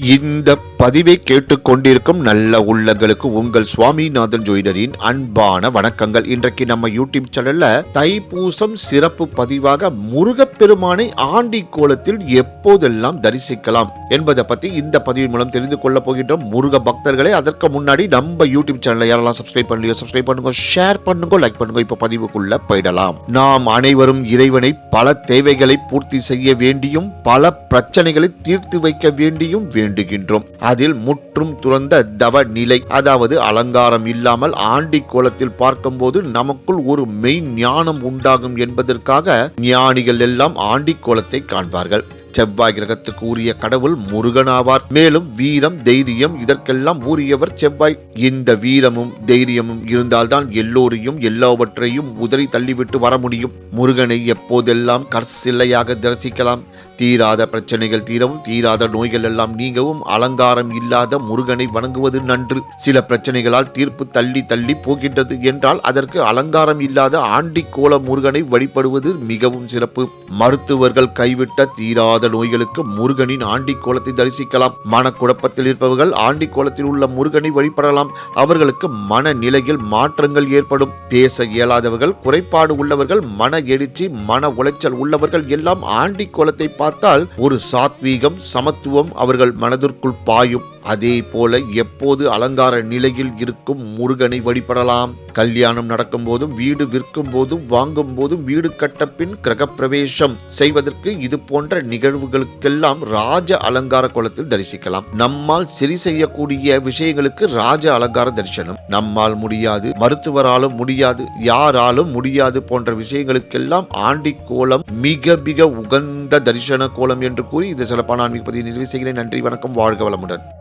இந்த பதிவை கேட்டுக்கொண்டிருக்கும் நல்ல உள்ளங்களுக்கு உங்கள் சுவாமிநாதன் ஜோயிடரின் அன்பான வணக்கங்கள். இன்றைக்கு நம்ம யூடியூப் சேனல்ல தைப்பூசம் சிறப்பு பதிவாக முருகப்பெருமானை ஆண்டி கோலத்தில் எப்போதெல்லாம் தரிசிக்கலாம் என்பதை பத்தி இந்த பதிவின் மூலம் தெரிந்து கொள்ள போகின்றோம். முருக பக்தர்களே அதற்கு முன்னாடி நம்ம யூடியூப் சேனலை யாரெல்லாம் சப்ஸ்கிரைப் பண்ணலையோ சப்ஸ்கிரைப் பண்ணுங்க ஷேர் பண்ணுங்க லைக் பண்ணுங்க. இப்ப பதிவுக்குள்ள போயிடலாம். நாம் அனைவரும் இறைவனை பல தேவைகளை பூர்த்தி செய்ய வேண்டியும் பல பிரச்சனைகளை தீர்த்து வைக்க வேண்டியும் வேண்டுகின்றோம். அதில் முற்றும் துறந்த தவ நிலை அதாவது அலங்காரம் இல்லாமல் ஆண்டி கோலத்தில் பார்க்கும்போது நமக்குள் ஒரு மெய் ஞானம் உண்டாகும் என்பதற்காக ஞானிகள் எல்லாம் ஆண்டி கோலத்தை காண்பார்கள். செவ்வாய் கிரகத்துக்கு உரிய கடவுள் முருகனாவார். மேலும் வீரம் தைரியம் இதற்கெல்லாம் உரியவர் செவ்வாய். இந்த வீரமும் தைரியமும் இருந்தால்தான் எல்லோரையும் எல்லாவற்றையும் உதறி தள்ளிவிட்டு வர முடியும். முருகனை எப்போதெல்லாம் கற்சில்லையாக தரிசிக்கலாம்? தீராத பிரச்சனைகள் தீரவும் தீராத நோய்கள் எல்லாம் நீங்கவும் அலங்காரம் இல்லாத முருகனை வணங்குவது நன்று. சில பிரச்சனைகளால் தீர்ப்பு தள்ளி தள்ளி போகின்றது என்றால் அதற்கு அலங்காரம் இல்லாத ஆண்டிக்கோள முருகனை வழிபடுவது மிகவும் சிறப்பு. மருத்துவர்கள் கைவிட்ட தீராத நோய்களுக்கு முருகனின் ஆண்டி கோலத்தை தரிசிக்கலாம். மனக்குழப்பத்தில் இருப்பவர்கள் ஆண்டி கோலத்தில் உள்ள முருகனை வழிபடலாம். அவர்களுக்கு மன நிலையில் மாற்றங்கள் ஏற்படும். பேச இயலாதவர்கள் குறைபாடு உள்ளவர்கள் மன எழுச்சி மன உளைச்சல் உள்ளவர்கள் எல்லாம் ஆண்டி கோலத்தை பார்த்தால் ஒரு சாத்வீகம் சமத்துவம் அவர்கள் மனதிற்குள் பாயும். அதே போல எப்போது அலங்கார நிலையில் இருக்கும் முருகனை வழிபடலாம். கல்யாணம் நடக்கும் போதும் வீடு விற்கும் போதும் வாங்கும் போதும் வீடு கட்ட பின் கிரகப்பிரவேசம் செய்வதற்கு இது போன்ற நிகழ்வுகளுக்கெல்லாம் ராஜ அலங்கார கோலத்தில் தரிசிக்கலாம். நம்மால் சரி செய்யக்கூடிய விஷயங்களுக்கு ராஜ அலங்கார தரிசனம். நம்மால் முடியாது மருத்துவராலும் முடியாது யாராலும் முடியாது போன்ற விஷயங்களுக்கெல்லாம் ஆண்டி கோலம் மிக மிக உகந்த தரிசன கோலம் என்று கூறி இந்த சிறப்பான ஆன்மீக பதிவு நிறைவு செய்கிறேன். நன்றி வணக்கம் வாழ்க வளமுடன்.